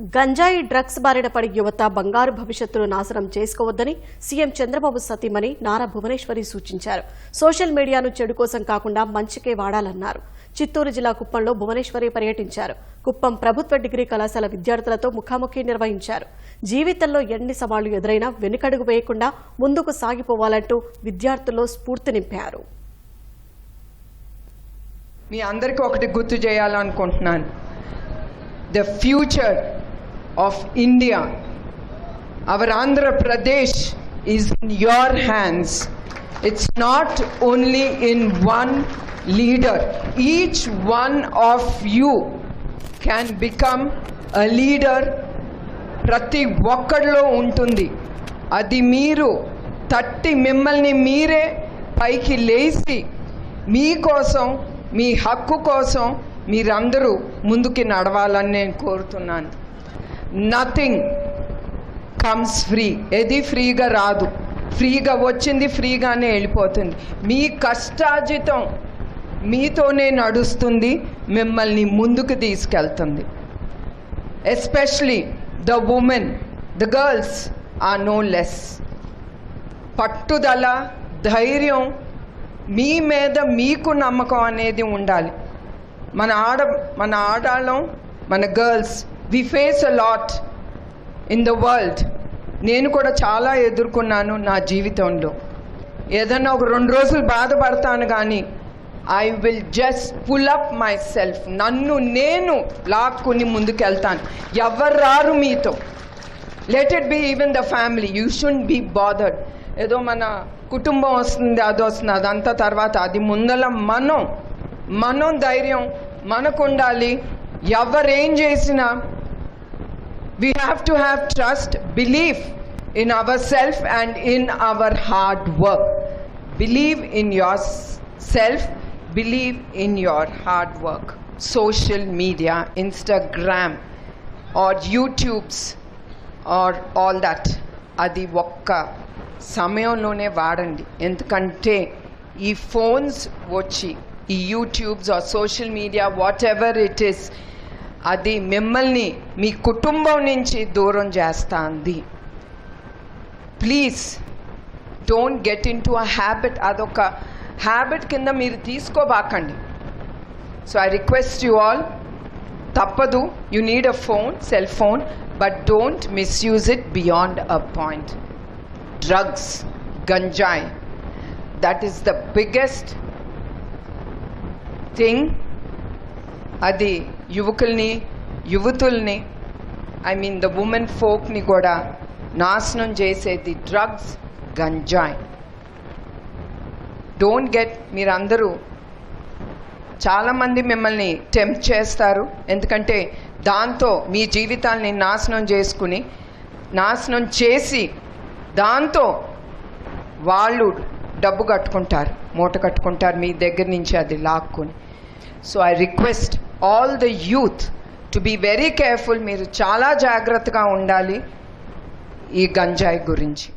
గంజాయి డ్రగ్స్ బారిన పడి యువత బంగారు భవిష్యత్తును నాశనం చేసుకోవద్దని సీఎం చంద్రబాబు సతీమణి నారా భువనేశ్వరి సూచించారు. సోషల్ మీడియాను చెడు కోసం కాకుండా మంచికే వాడాలన్నారు. చిత్తూరు జిల్లా కుప్పంలో భువనేశ్వరి పర్యటించారు. కుప్పం ప్రభుత్వ డిగ్రీ కళాశాల విద్యార్థులతో ముఖాముఖి నిర్వహించారు. జీవితంలో ఎన్ని సవాళ్ళు ఎదురైనా వెనుకడుగు వేయకుండా ముందుకు సాగిపోవాలంటూ విద్యార్థుల్లో స్ఫూర్తి నింపారు. మీ అందరికీ ఒకటి గుర్తు చేయాలనుకుంటున్నాను. The future of India our Andhra Pradesh is in your hands it's not only in one leader each one of you can become a leader ప్రతి ఒక్కడిలో ఉంటుంది. అది మీరు తట్టి మిమ్మల్ని మీరే పైకి లేచి మీకోసం మీ హక్కు కోసం మీరందరూ ముందుకి నడవాలని నేను కోరుతున్నాను. నథింగ్ కమ్స్ ఫ్రీ ఏది ఫ్రీగా రాదు. ఫ్రీగా వచ్చింది ఫ్రీగానే వెళ్ళిపోతుంది. మీ కష్టార్జితం మీతోనే నడుస్తుంది మిమ్మల్ని ముందుకు తీసుకెళ్తుంది. Especially the women the girls are no less పట్టుదల ధైర్యం మీ మీద మీకు నమ్మకం అనేది ఉండాలి. మన ఆడ మన ఆడాళ్ళం మన girls we face a lot in the world నేను కూడా చాలా ఎదుర్కొన్నాను నా జీవితంలో. ఏదన్నా ఒక రెండు రోజులు బాధపడతాను కానీ I will just pull up myself నన్ను నేను లాక్కుని ముందుకెళ్తాను. ఎవరు రారు మీతో? Let it be even the family you should be bothered ఏదో మన కుటుంబం వస్తుంది అది వస్తుంది అదంతా తర్వాత. అది ముందల మనం. మనం ధైర్యం మనకు ఉండాలి ఎవరేం చేసినా we have to have trust, belief in ourselves and in our hard work. Believe in yourself, believe in your hard work. Social media, Instagram, or YouTubes, or all that. అది ఒక్క సమయంలోనే వాడండి ఎందుకంటే ఈ ఫోన్స్ వచ్చి ఈ YouTubes or social media whatever it is అది మిమ్మల్ని మీ కుటుంబం నుంచి దూరం చేస్తుంది. Please don't get into a habit అదొక హ్యాబిట్ కింద మీరు తీసుకోబాకండి. So I request you all తప్పదు you need a phone cell phone but don't misuse it beyond a point drugs ganja that is the biggest thing అది యువకుల్ని యువతుల్ని I mean the women ఫోక్ని కూడా నాశనం చేసేది డ్రగ్స్ గంజాయ్ డోంట్ గెట్ మీరందరూ చాలామంది మిమ్మల్ని టెంప్ట్ చేస్తారు. ఎందుకంటే దాంతో మీ జీవితాల్ని నాశనం చేసుకుని నాశనం చేసి దాంతో వాళ్ళు డబ్బు కట్టుకుంటారు మూట కట్టుకుంటారు మీ దగ్గర నుంచి అది లాక్కుని. So I request all the youth to be very careful మీరు చాలా జాగ్రత్తగా ఉండాలి ఈ గంజాయి గురించి.